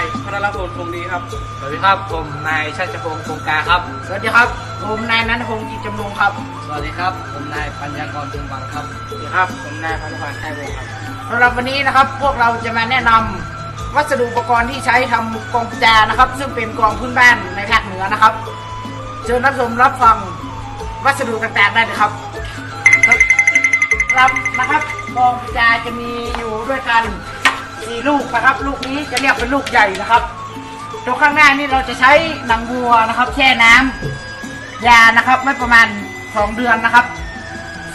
ายพระรพลคงดีครับ สวัสดีครับ ผมนายชัชพงศ์คงกาครับ สวัสดีครับ ผมนายนันทพงศ์จิตจำนงครับ สวัสดีครับ ผมนายปัญญากรจุงวังครับ สวัสดีครับ ผมนายพันธุ์พันธ์ไทยวงศ์ครับสำหรับวันนี้นะครับพวกเราจะมาแนะนำวัสดุอุปกรณ์ที่ใช้ทำกองกุญแจนะครับ ซึ่งเป็นกองพื้นบ้านในภาคเหนือนะครับ เชิญรับชมรับฟังวัสดุต่างๆได้เลยครับครับนะครับกองกุญแจจะมีอยู่ด้วยกัน สี่ลูกนะครับ ลูกนี้จะเรียกเป็นลูกใหญ่นะครับตรงข้างหน้านี่เราจะใช้หนังวัวนะครับ แช่น้ำยานะครับ ไม่ประมาณสองเดือนนะครับ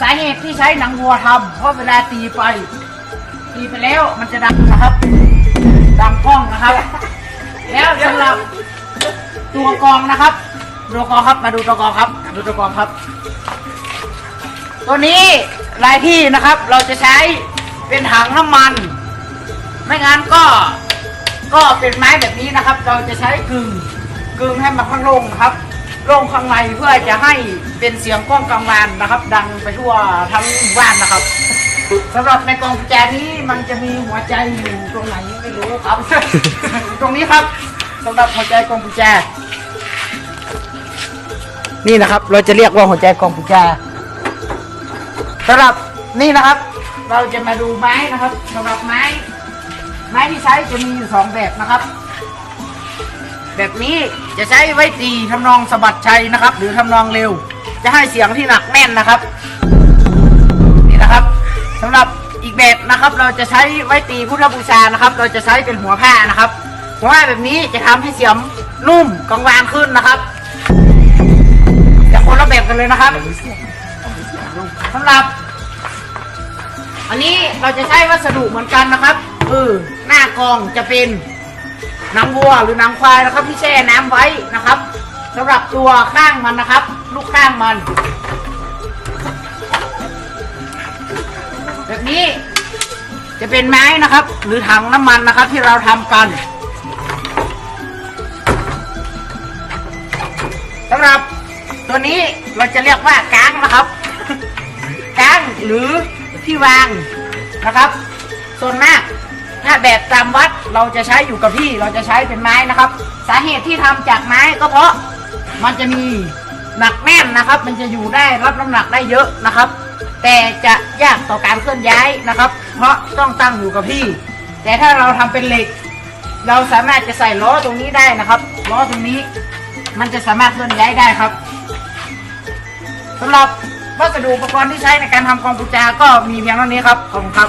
สาเหตุที่ใช้หนังวัวทำเพราะเวลาตีไป ตีไปแล้วมันจะดังนะครับ ดังกล้องนะครับ แล้วสำหรับตัวกองนะครับตัวกองครับมาดูตัวกองครับดูตัวกองครับ ตัวนี้รายที่นะครับ เราจะใช้เป็นถังน้ำมัน ไม่งั้นก็ก็เป็นไม้แบบนี้นะครับ เราจะใช้กึ่งกึ่งให้มันข้างลงครับลงข้างในเพื่อจะให้เป็นเสียงกล้องกลางวานนะครับ ดังไปทั่วทั้งหมู่บ้านนะครับสำหรับในกองแจนี้มันจะมีหัวใจอยู่ตรงไหนไม่รู้ครับ ตรงนี้ครับสำหรับหัวใจกองกุญแจ นี่นะครับ เราจะเรียกว่าหัวใจกองกุญแจสำหรับนี่นะครับ เราจะมาดูไม้นะครับสำหรับไม้ ไม้ที่ใช้จะมีอยู่สองแบบนะครับ แบบนี้จะใช้ไว้ตีทำนองสะบัดชัยนะครับ หรือทำนองเร็ว จะให้เสียงที่หนักแน่นนะครับ นี่นะครับสำหรับอีกแบบนะครับ เราจะใช้ไว้ตีพุทธบูชานะครับ เราจะใช้เป็นหัวผ้านะครับ หัวผ้าแบบนี้จะทำให้เสียงนุ่มกังวานขึ้นนะครับจะคนละแบบกันเลยนะครับสำหรับ อันนี้เราจะใช้วัสดุเหมือนกันนะครับคือ น้ากองจะเป็นหนังวัวหรือหนังควายนะครับ ที่แช่น้ำไว้นะครับสำหรับตัวข้างมันนะครับ ลูกข้างมัน แบบนี้จะเป็นไม้นะครับ หรือถังน้ำมันนะครับ ที่เราทำกันสำหรับตัวนี้เราจะเรียกว่ากางนะครับกางหรือที่วางนะครับ ส่วนมาก ถ้าแบบตามวัดเราจะใช้อยู่กับที่เราจะใช้เป็นไม้นะครับ สาเหตุที่ทำจากไม้ก็เพราะมันจะมีหนักแน่นนะครับ มันจะอยู่ได้รับน้ำหนักได้เยอะนะครับ แต่จะยากต่อการเคลื่อนย้ายนะครับ เพราะต้องตั้งอยู่กับที่ แต่ถ้าเราทำเป็นเหล็ก เราสามารถจะใส่ล้อตรงนี้ได้นะครับล้อตรงนี้ มันจะสามารถเคลื่อนย้ายได้ครับสำหรับวัสดุอุปกรณ์ที่ใช้ในการทำกองกุญแจก็มีเพียงเท่านี้ครับขอบคุณครับ